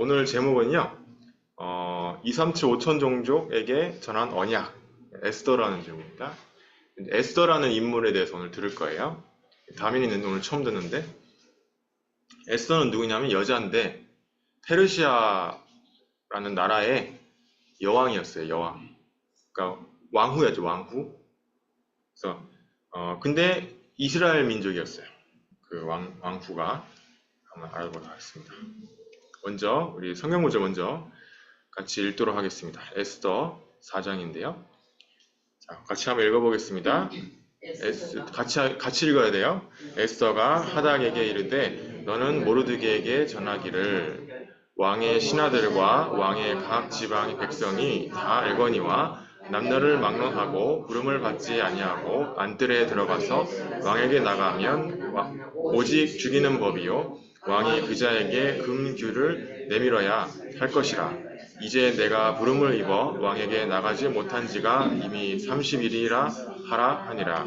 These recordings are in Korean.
오늘 제목은요, 어, 237 5천 종족에게 전한 언약, 에스더라는 제목입니다. 에스더라는 인물에 대해서 오늘 들을 거예요. 다민이는 오늘 처음 듣는데, 에스더는 누구냐면 여자인데, 페르시아라는 나라의 여왕이었어요, 여왕. 그러니까 왕후였죠, 왕후. 그래서, 어, 근데 이스라엘 민족이었어요. 그 왕, 왕후가. 한번 알아보도록 하겠습니다. 먼저 우리 성경 구절 먼저 같이 읽도록 하겠습니다. 에스더 4장인데요. 자, 같이 한번 읽어보겠습니다. 에스, 같이 같이 읽어야 돼요. 에스더가 하닥에게 이르되 너는 모르드게에게 전하기를 왕의 신하들과 왕의 각 지방의 백성이 다 알거니와 남녀를 막론하고 부름을 받지 아니하고 안뜰에 들어가서 왕에게 나가면 와- 오직 죽이는 법이요 왕이 그자에게 금규를 내밀어야 할 것이라. 이제 내가 부름을 입어 왕에게 나가지 못한 지가 이미 30일이라 하라 하니라.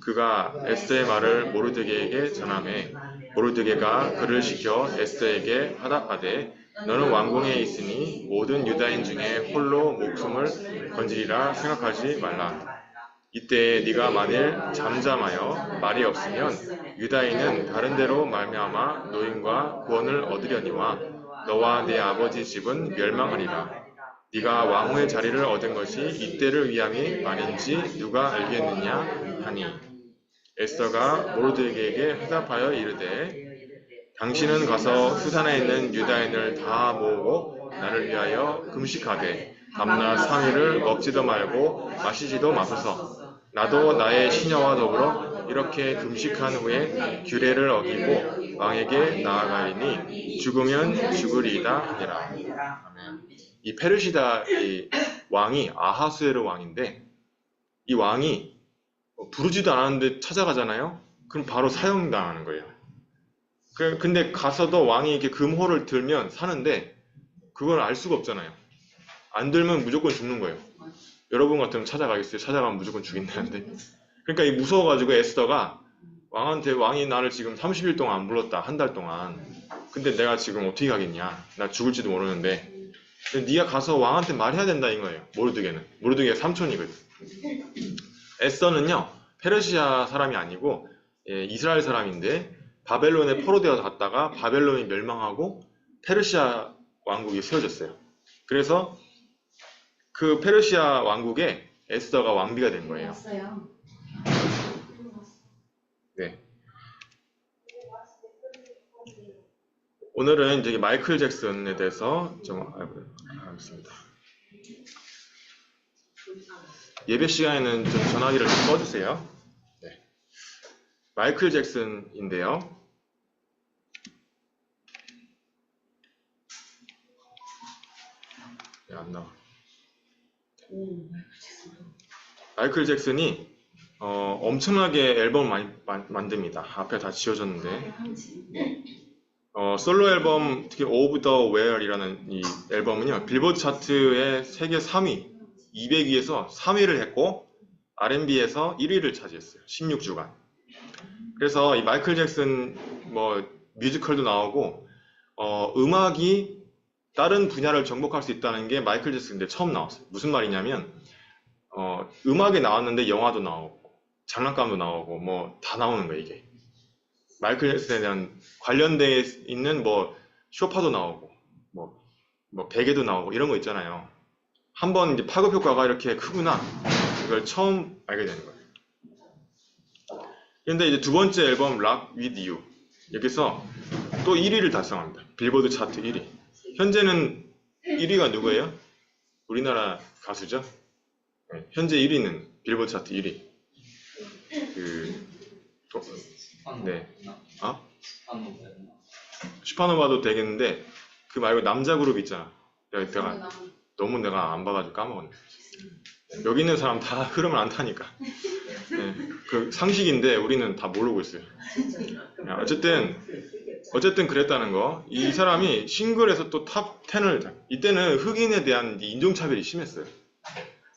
그가 에스더의 말을 모르드게에게 전함에 모르드게가 그를 시켜 에스더에게 화답하되 너는 왕궁에 있으니 모든 유다인 중에 홀로 목숨을 건지리라 생각하지 말라. 이때 네가 만일 잠잠하여 말이 없으면 유다인은 다른 데로 말미암아 노인과 구원을 얻으려니와 너와 내 아버지 집은 멸망하리라. 네가 왕후의 자리를 얻은 것이 이때를 위함이 아닌지 누가 알겠느냐 하니 에스더가 모르드에게 회답하여 이르되 당신은 가서 수산에 있는 유다인을 다 모으고 나를 위하여 금식하되 밤낮 상의를 먹지도 말고 마시지도 마소서 나도 나의 시녀와 더불어 이렇게 금식한 후에 규례를 어기고 왕에게 나아가리니 죽으면 죽으리이다 하니라. 이 페르시다 이 왕이 아하수에르 왕인데 이 왕이 부르지도 않았는데 찾아가잖아요. 그럼 바로 사형당하는 거예요. 그- 근데 가서도 왕이 이렇게 금호를 들면 사는데 그걸 알 수가 없잖아요. 안 들면 무조건 죽는 거예요. 여러분 같으면 찾아가겠어요? 찾아가면 무조건 죽인다는데. 그러니까 이 무서워가지고 에스더가 왕한테 왕이 나를 지금 30일 동안 안 불렀다. 한 달 동안. 근데 내가 지금 어떻게 가겠냐. 나 죽을지도 모르는데. 네가 가서 왕한테 말해야 된다 이거예요. 모르드게는. 모르드게가 삼촌이거든. 에스더는요. 페르시아 사람이 아니고 예, 이스라엘 사람인데 바벨론에 포로되어 갔다가 바벨론이 멸망하고 페르시아 왕국이 세워졌어요. 그래서 그 페르시아 왕국에 에스더가 왕비가 된 거예요. 네. 오늘은 이제 마이클 잭슨에 대해서 좀 알아보겠습니다. 예배 시간에는 좀 전화기를 좀 꺼주세요. 네. 마이클 잭슨인데요. 네, 안 나와. 마이클 잭슨이 어, 엄청나게 앨범을 많이 만, 만듭니다. 앞에 다 지워졌는데. 어, 솔로 앨범 특히 Over the Where이라는 이 앨범은요 빌보드 차트의 세계 3위 200위에서 3위를 했고 R&B에서 1위를 차지했어요. 16주간. 그래서 이 마이클 잭슨 뭐 뮤지컬도 나오고 어, 음악이 다른 분야를 정복할 수 있다는 게 마이클 잭슨인데 처음 나왔어요. 무슨 말이냐면 어, 음악에 나왔는데 영화도 나오고 장난감도 나오고 뭐 다 나오는 거예요 이게. 마이클 잭슨에 대한 관련돼 있는 뭐 쇼파도 나오고 뭐, 뭐 베개도 나오고 이런 거 있잖아요. 한번 이제 파급 효과가 이렇게 크구나. 이걸 처음 알게 되는 거예요. 그런데 이제 두 번째 앨범 락 with you. 여기서 또 1위를 달성합니다. 빌보드 차트 1위 현재는 1위가 누구예요? 우리나라 가수죠 네, 현재 1위는 빌보드 차트 1위 그 또- 네. 어? 슈퍼노바도 되겠는데 그 말고 남자 그룹 있잖아. 내가, 내가 너무 내가 안 봐가지고 까먹었네. 여기 있는 사람 다 흐름을 안 타니까. 네, 그 상식인데 우리는 다 모르고 있어요. 야, 어쨌든 어쨌든 그랬다는 거. 이 사람이 싱글에서 또 탑 10을 이때는 흑인에 대한 이 인종차별이 심했어요.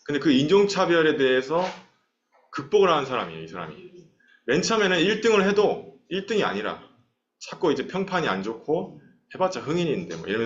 근데 그 인종차별에 대해서 극복을 하는 사람이에요, 이 사람이. 맨 처음에는 1등을 해도 1등이 아니라 자꾸 이제 평판이 안 좋고 해봤자 흥인인데 뭐 이러면서